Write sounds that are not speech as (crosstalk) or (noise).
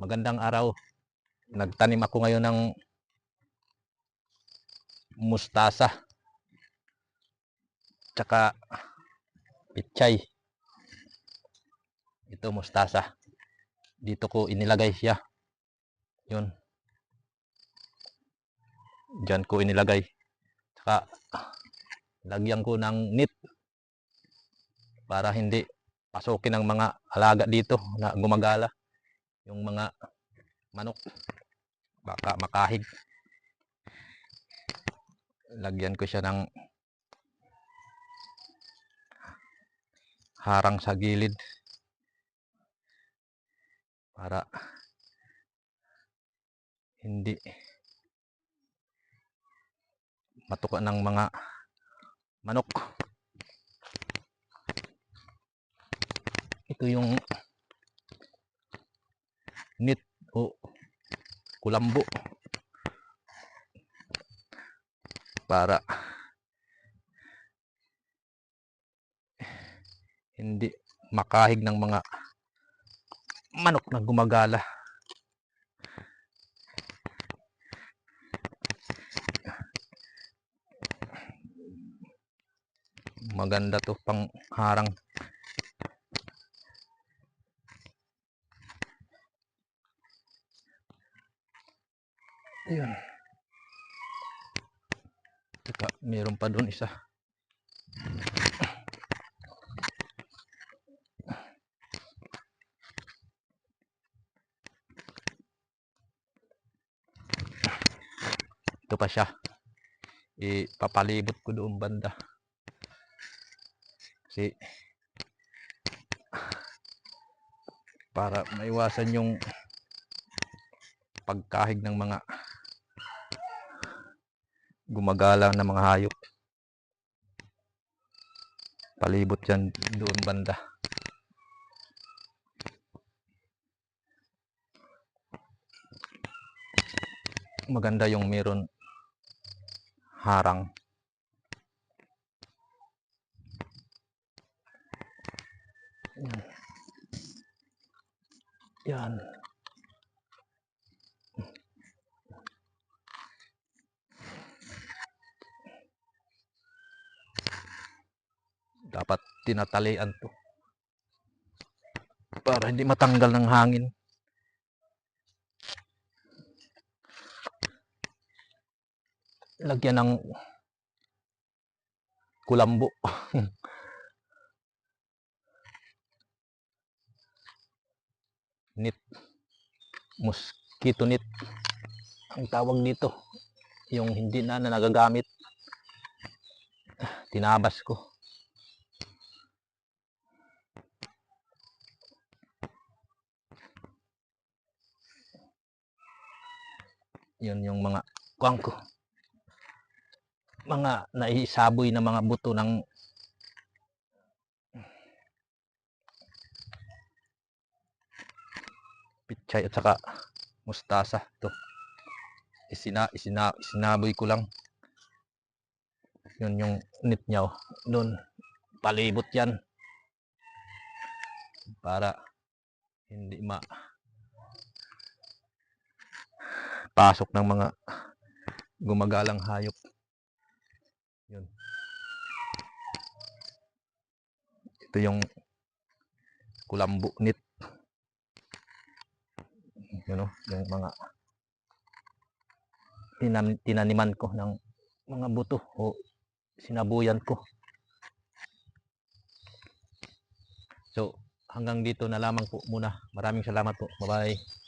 Magandang araw. Nagtanim ako ngayon ng mustasa. Tsaka pichay. Ito mustasa. Dito ko inilagay siya. Yun. Diyan ko inilagay. Tsaka lagyan ko ng net para hindi pasukin ng mga alaga dito na gumagala yung mga manok baka makahig. Lagyan ko siya ng harang sa gilid para hindi matuka ng mga manok. Ito yung nit o kulambo. Para hindi makahig ng mga manok na gumagala. Maganda to pang harang Ayun. Teka, meron pa doon isa. Ito pa siya. Ipapalibot ko doon banda. Kasi para maiwasan yung pagkahig ng mga gumagala na mga hayop. Palibot yan doon banda. Maganda yung meron harang. Yan. Yan. Dapat tinatalian to. Para hindi matanggal ng hangin. Lagyan ng kulambo. (laughs) Net mosquito net ang tawag dito yung hindi na, na nagagamit. Tinabas ko yun yung mga kuwang ko mga naisaboy na mga buto ng pichay at saka mustasa. To isina, isina, isinaboy ko lang. Yun yung nit niya oh. doon palibot yan. Para hindi ma pasok ng mga gumagalang hayop. Yun. Ito yung kulambo nit. Yun o, yung mga tinam, tinaniman ko ng mga buto o sinabuyan ko. So, hanggang dito na lamang po muna. Maraming salamat po. Bye-bye.